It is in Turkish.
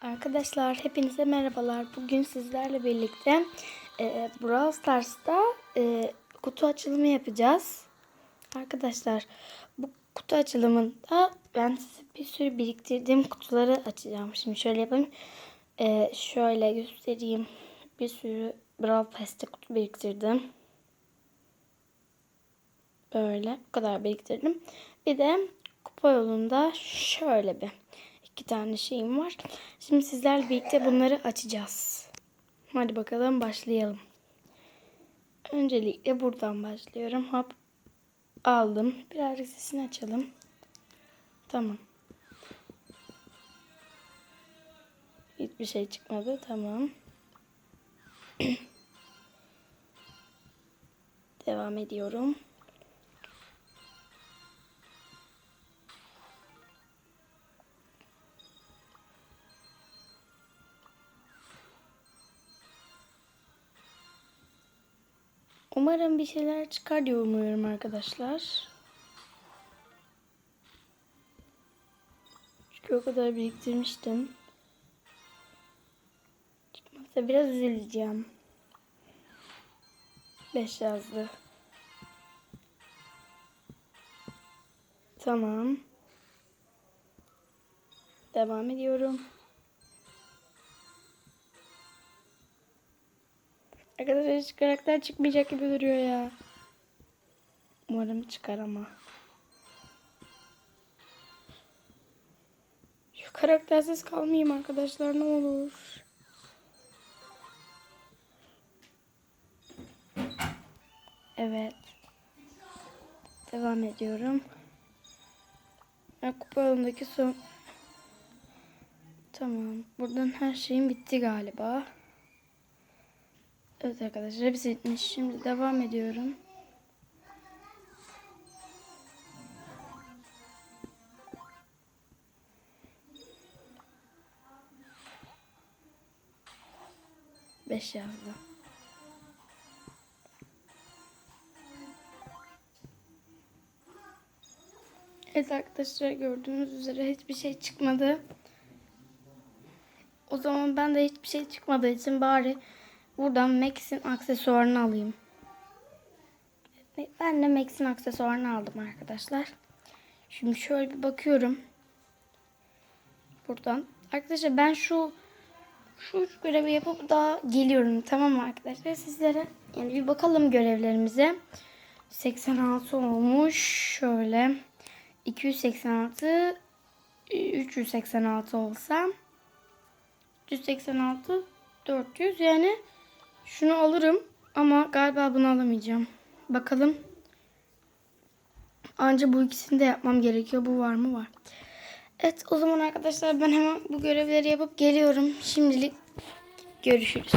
Arkadaşlar hepinize merhabalar. Bugün sizlerle birlikte e, Brawl Stars'ta e, kutu açılımı yapacağız. Arkadaşlar bu kutu açılımında ben size bir sürü biriktirdiğim kutuları açacağım. Şimdi şöyle yapayım. E, şöyle göstereyim. Bir sürü Brawl Pass'te kutu biriktirdim. Böyle bu kadar biriktirdim. Bir de kupa yolunda şöyle bir iki tane şeyim var. Şimdi sizlerle birlikte bunları açacağız. Hadi bakalım başlayalım. Öncelikle buradan başlıyorum. Hop aldım. Birazcık sesini açalım. Tamam. Hiçbir şey çıkmadı. Tamam. Devam ediyorum. Umarım bir şeyler çıkar diye umuyorum arkadaşlar. Çünkü o kadar biriktirmiştim. Çıkmazsa biraz üzüleceğim. 5 yazdı. Tamam. Devam ediyorum. Arkadaşlar hiç karakter çıkmayacak gibi duruyor ya. Umarım çıkar ama. Şu karaktersiz kalmayayım arkadaşlar ne olur. Evet. Devam ediyorum. Ben kupa son... Tamam. Buradan her şeyim bitti galiba. Evet arkadaşlar hepsi bitmiş. Şimdi devam ediyorum. Beş yazdı. Evet arkadaşlar gördüğünüz üzere hiçbir şey çıkmadı. O zaman ben de hiçbir şey çıkmadığı için bari buradan Max'in aksesuarını alayım. Ben de Max'in aksesuarını aldım arkadaşlar. Şimdi şöyle bir bakıyorum. Buradan. Arkadaşlar ben şu şu görevi yapıp daha geliyorum. Tamam mı arkadaşlar? Sizlere yani bir bakalım görevlerimize. 86 olmuş. Şöyle 286 386 olsa 386 400 yani şunu alırım ama galiba bunu alamayacağım. Bakalım. Anca bu ikisini de yapmam gerekiyor. Bu var mı? Var. Evet o zaman arkadaşlar ben hemen bu görevleri yapıp geliyorum. Şimdilik görüşürüz.